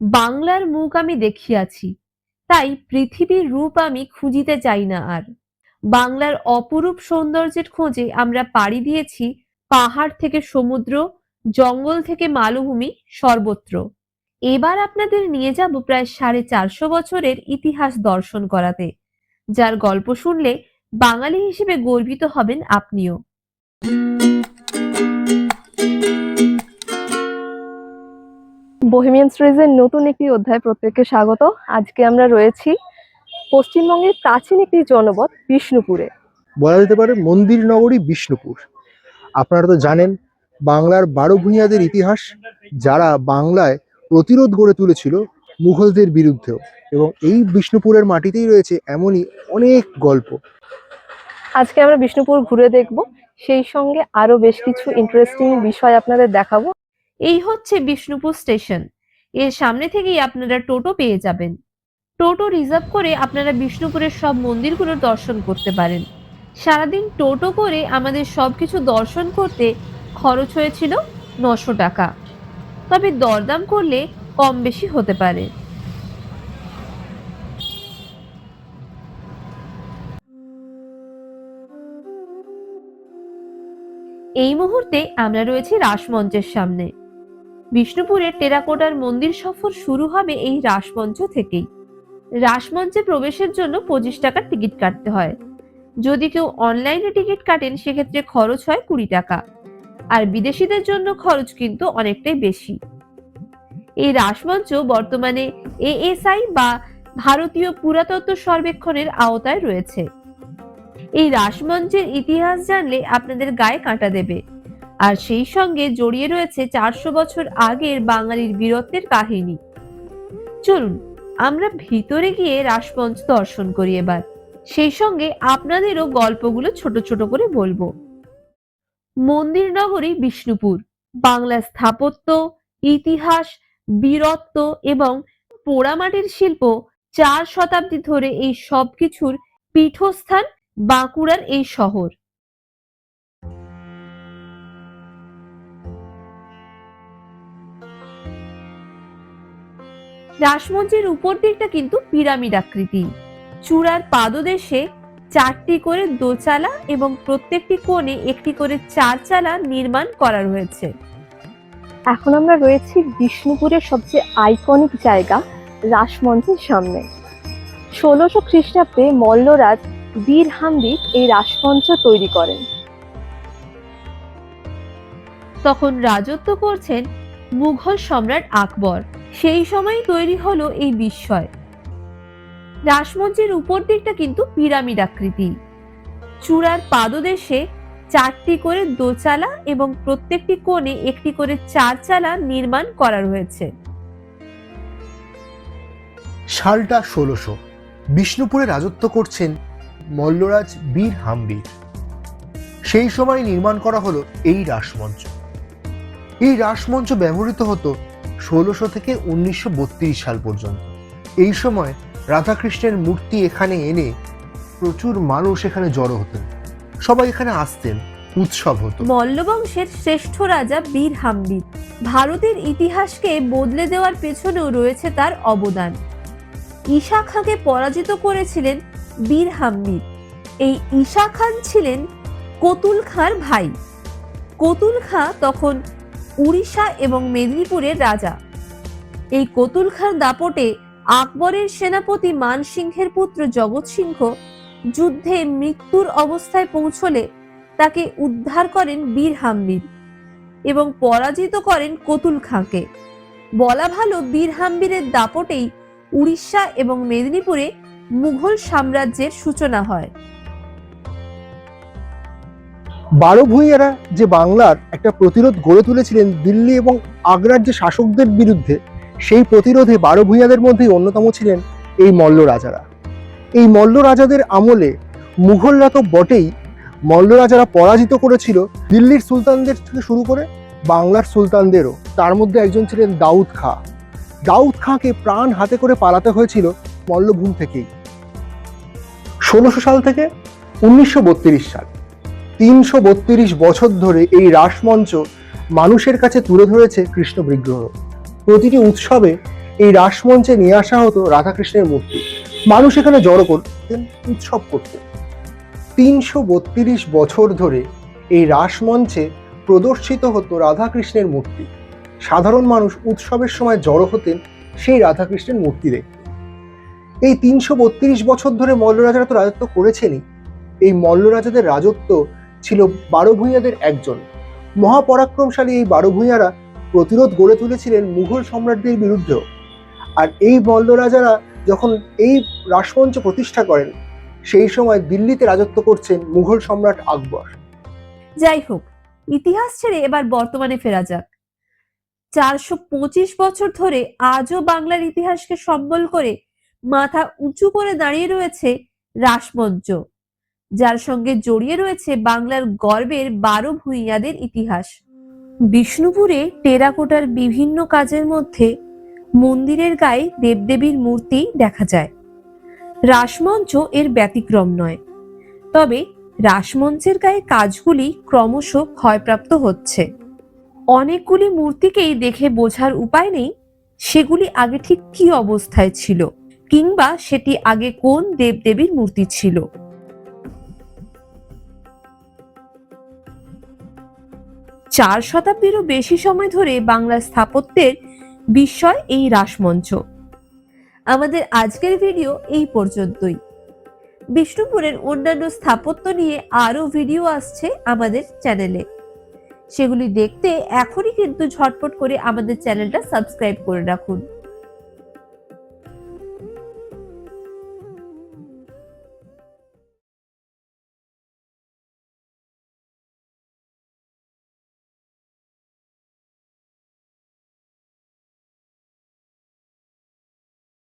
বাংলার মুখ আমি দেখিয়াছি, তাই পৃথিবীর রূপ আমি খুঁজিতে চাই না আর। বাংলার অপরূপ সৌন্দর্যের খোঁজে আমরা পাড়ি দিয়েছি পাহাড় থেকে সমুদ্র, জঙ্গল থেকে মালভূমি, সর্বত্র। এবার আপনাদের নিয়ে যাব প্রায় সাড়ে চারশো বছরের ইতিহাস দর্শন করাতে, যার গল্প শুনলে বাঙালি হিসেবে গর্বিত হবেন আপনিও। বহেমিয়ান সিরিজের নতুন একটি অধ্যায় প্রত্যেককে স্বাগত। আজকে আমরা রয়েছি পশ্চিমবঙ্গের প্রাচীন একটি জনপদ বিষ্ণুপুরে। বলা যেতে পারে মন্দির নগরী বিষ্ণুপুর। আপনারা তো জানেন বাংলার বারো ভূঁইয়াদের ইতিহাস যারা বাংলায় প্রতিরোধ গড়ে তুলেছিল মুঘলদের বিরুদ্ধেও। এবং এই বিষ্ণুপুরের মাটিতেই রয়েছে এমনই অনেক গল্প। আজকে আমরা বিষ্ণুপুর ঘুরে দেখব। সেই সঙ্গে আরও বেশ কিছু ইন্টারেস্টিং বিষয় আপনাদের দেখাবো। এই হচ্ছে বিষ্ণুপুর স্টেশন। এর সামনে থেকেই আপনারা টোটো পেয়ে যাবেন। টোটো রিজার্ভ করে আপনারা বিষ্ণুপুরের সব মন্দিরগুলো দর্শন করতে পারেন। সারাদিন টোটো করে আমাদের সবকিছু দর্শন করতে খরচ হয়েছিল নশো টাকা। তবে দরদাম করলে কম বেশি হতে পারে। এই মুহূর্তে আমরা রয়েছি রাসমঞ্চের সামনে। বিষ্ণুপুরের টেরাকোটার মন্দির সফর শুরু হবে এই রাসমঞ্চ থেকেই। রাসমঞ্চে প্রবেশের জন্য পঁচিশ টাকার টিকিট কাটতে হয়। যদি কেউ অনলাইনে টিকিট কাটেন, সেক্ষেত্রে খরচ হয় কুড়ি টাকা। আর বিদেশিদের জন্য খরচ কিন্তু অনেকটাই বেশি। এই রাসমঞ্চ বর্তমানে এএসআই বা ভারতীয় পুরাতত্ত্ব সর্বেক্ষণের আওতায় রয়েছে। এই রাসমঞ্চের ইতিহাস জানলে আপনাদের গায়ে কাঁটা দেবে। আর সেই সঙ্গে জড়িয়ে রয়েছে চারশো বছর আগের বাঙালির বীরত্বের কাহিনী। চলুন, আমরা ভিতরে গিয়ে রাসমঞ্চ দর্শন করি এবার। সেই সঙ্গে আপনাদেরও গল্পগুলো ছোট ছোট করে বলব। মন্দির নগরী বিষ্ণুপুর। বাংলা স্থাপত্য, ইতিহাস, বীরত্ব এবং পোড়ামাটির শিল্প চার শতাব্দী ধরে এই সব কিছুর পীঠস্থান বাঁকুড়ার এই শহর। রাসমঞ্চের উপর দিকটা কিন্তু পিরামিড আকৃতি। চূড়ার পাদদেশে চারটি করে দোচালা এবং প্রত্যেকটি কোণে একটি করে চার চালা নির্মাণ করা রয়েছে। এখন আমরা রয়েছি বিষ্ণুপুরের সবচেয়ে আইকনিক জায়গা রাসমঞ্চের সামনে। ষোলোশো খ্রিস্টাব্দে মল্লরাজ বীর হামবির এই রাসমঞ্চ তৈরি করেন। তখন রাজত্ব করছেন মুঘল সম্রাট আকবর। সেই সময় তৈরি হলো এই বিস্ময়। রাসমঞ্চের উপর দিকটা কিন্তু পিরামিড আকৃতি চূড়ার পাদদেশে চারটি করে দোচালা এবং প্রত্যেকটি কোণে একটি করে চার চালা নির্মাণ করা রয়েছে। সালটা ষোলোশো। বিষ্ণুপুরে রাজত্ব করছেন মল্লরাজ বীর হাম্বির। সেই সময় নির্মাণ করা হলো এই রাসমঞ্চ। এই রাসমঞ্চ ব্যবহৃত হতো ষোলোশো থেকে উনিশশো সাল পর্যন্ত। এই সময় রাধাকৃষ্ণের মূর্তি এখানে এনে প্রচুর মানুষ এখানে জড়ো হতেন। সবাই এখানে আসতেন, উৎসব হতো। মল্লবংশের শ্রেষ্ঠ রাজা বীর হাম্বি ভারতের ইতিহাসকে বদলে দেওয়ার পেছনেও রয়েছে তার অবদান। ঈশা খাঁকে পরাজিত করেছিলেন বীর হাম্বি এই ঈশা খান ছিলেন কতুল খাঁর ভাই। কতুল খাঁ তখন উড়িষ্যা এবং মেদিনীপুরের রাজা। এই কতুল খাঁর দাপটে আকবরের সেনাপতি মান সিংহের পুত্র জগৎ সিংহ যুদ্ধে মৃত্যুর অবস্থায় পৌঁছলে তাকে উদ্ধার করেন বীর হাম্বির এবং পরাজিত করেন কতুল খাঁকে বলা ভালো বীর হাম্বিরের দাপটেই উড়িষ্যা এবং মেদিনীপুরে মুঘল সাম্রাজ্যের সূচনা হয়। বারো ভূঁইয়ারা যে বাংলার একটা প্রতিরোধ গড়ে তুলেছিলেন দিল্লি এবং আগ্রার যে শাসকদের বিরুদ্ধে, সেই প্রতিরোধে বারো ভূঁইয়াদের মধ্যেই অন্যতম ছিলেন এই মল্ল রাজারা। এই মল্ল রাজাদের আমলে মুঘলরা তো বটেই মল্ল রাজারা পরাজিত করেছিল দিল্লির সুলতানদের থেকে শুরু করে বাংলার সুলতানদেরও। তার মধ্যে একজন ছিলেন দাউদ খাঁ। দাউদ খাঁকে প্রাণ হাতে করে পালাতে হয়েছিল মল্লভূম থেকেই। ষোলোশো সাল থেকে উনিশশো বত্রিশ সাল। তিনশো বত্রিশ বছর ধরে এই রাসমঞ্চ মানুষের কাছে তুলে ধরেছে কৃষ্ণ বিগ্রহ। প্রতিটি উৎসবে এই রাসমঞ্চে নিয়ে আসা হতো রাধাকৃষ্ণের মূর্তি। মানুষ এখানে জড়ো করতেন উৎসব করতেন তিনশো বত্রিশ বছর ধরে এই রাসমঞ্চে প্রদর্শিত হতো রাধাকৃষ্ণের মূর্তি। সাধারণ মানুষ উৎসবের সময় জড়ো হতেন সেই রাধাকৃষ্ণের মূর্তি দেখতে। এই তিনশো বত্রিশ বছর ধরে মল্লরাজারা তো রাজত্ব করেছেনই। এই মল্লরাজাদের রাজত্ব ছিল বারো ভূঁইয়াদের একজন। মহাপরাক্রমশালী এই বারো ভূঁইয়ারা প্রতিরোধ গড়ে তুলেছিলেন মুঘল সম্রাটদের বিরুদ্ধেও। আর এই মল্ল রাজারা যখন এই রাসমঞ্চ প্রতিষ্ঠা করেন, সেই সময় দিল্লিতে রাজত্ব করছেন মুঘল সম্রাট আকবর। যাই হোক, ইতিহাস ছেড়ে এবার বর্তমানে ফেরা যাক। চারশো পঁচিশ বছর ধরে আজও বাংলার ইতিহাসকে সম্বল করে মাথা উঁচু করে দাঁড়িয়ে রয়েছে রাসমঞ্চ যার সঙ্গে জড়িয়ে রয়েছে বাংলার গর্বের বারো ভূঁইয়াদের ইতিহাস। বিষ্ণুপুরে টেরাকোটার বিভিন্ন কাজের মধ্যে মন্দিরের গায়ে দেবদেবীর মূর্তি দেখা যায়। রাসমঞ্চ এর ব্যতিক্রম নয়। তবে রাসমঞ্চের গায়ে কাজগুলি ক্রমশ ক্ষয়প্রাপ্ত হচ্ছে। অনেকগুলি মূর্তিকেই দেখে বোঝার উপায় নেই সেগুলি আগে ঠিক কি অবস্থায় ছিল কিংবা সেটি আগে কোন দেবদেবীর মূর্তি ছিল। চার শতাব্দীরও বেশি সময় ধরে বাংলা স্থাপত্যের বিস্ময় এই রাসমঞ্চ। আমাদের আজকের ভিডিও এই পর্যন্তই। বিষ্ণুপুরের অন্যান্য স্থাপত্য নিয়ে আরও ভিডিও আসছে আমাদের চ্যানেলে। সেগুলি দেখতে এখনই কিন্তু ঝটপট করে আমাদের চ্যানেলটা সাবস্ক্রাইব করে রাখুন।